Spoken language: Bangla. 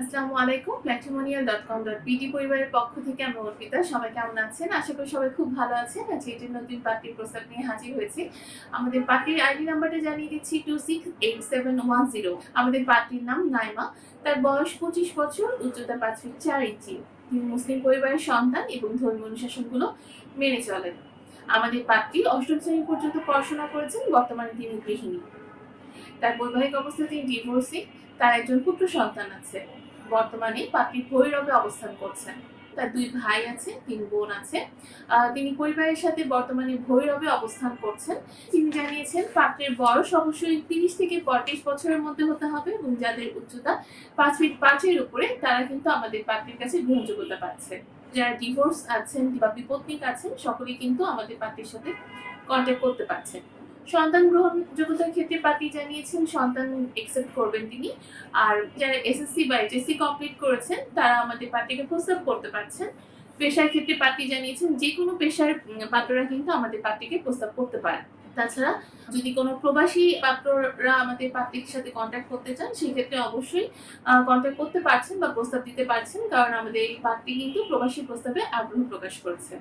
আসসালামু আলাইকুম matrimonial dot com dot PT পরিবারের পক্ষ থেকে আমি অর্পিতা। সবাই কেমন আছেন? আশা করি সবাই খুব ভালো আছেন। আজকে এটির নতুন পার্টির প্রস্তাব নিয়ে হাজির হয়েছি। আমাদের পার্টির আইডি নাম্বারটা জানিয়ে দিচ্ছি two six eight seven one zero. আমাদের পার্টির নাম নাইমা। তার বয়স পঁচিশ বছর, উচ্চতা পাঁচ ফিট চার ইঞ্চি। তিনি মুসলিম পরিবারের সন্তান এবং ধর্মীয় অনুশাসনগুলো মেনে চলেন। আমাদের পাত্রী অষ্টম শ্রেণি পর্যন্ত পড়াশোনা করেছেন, বর্তমানে তিনি গৃহিণী। তার বৈবাহিক অবস্থা তিনি ডিভোর্সি তার একজন পুত্র সন্তান আছে। বর্তমানে পাত্রী ভৈরবে অবস্থান করছেন। তার দুই ভাই আছে, তিন বোন আছে। তিনি পরিবারের সাথে বর্তমানে ভৈরবে অবস্থান করছেন। তিনি জানিয়েছেন, পাত্রের বয়স অবশ্যই তিরিশ থেকে পঁয়ত্রিশ বছরের মধ্যে হতে হবে এবং যাদের উচ্চতা পাঁচ ফিট পাঁচের উপরে, তারা কিন্তু আমাদের পাত্রের কাছে গ্রহণযোগ্যতা পাচ্ছে। যারা ডিভোর্স আছেন বা বিপত্নিক আছেন, সকলেই কিন্তু আমাদের পাত্রের সাথে কন্ট্যাক্ট করতে পারছেন। সন্তান গ্রহণ যোগ্যতার ক্ষেত্রে পাত্রী জানিয়েছেন, সন্তান একসেপ্ট করবেন তিনি। আর যারা এসএসসি বা এইচএসসি কমপ্লিট করেছেন, তারা আমাদের পাত্রীকে প্রস্তাব করতে পারছেন। পেশার ক্ষেত্রে পাত্রী জানিয়েছেন যে কোনো পেশার পাত্ররা কিন্তু আমাদের পাত্রীকে প্রস্তাব করতে পারে। তাছাড়া যদি কোনো প্রবাসী পাত্ররা আমাদের পাত্রীর সাথে কন্ট্যাক্ট করতে চান, সেক্ষেত্রে অবশ্যই কন্ট্যাক্ট করতে পারছেন বা প্রস্তাব দিতে পারছেন, কারণ আমাদের এই পাত্রী কিন্তু প্রবাসী প্রস্তাবে আগ্রহ প্রকাশ করেছে।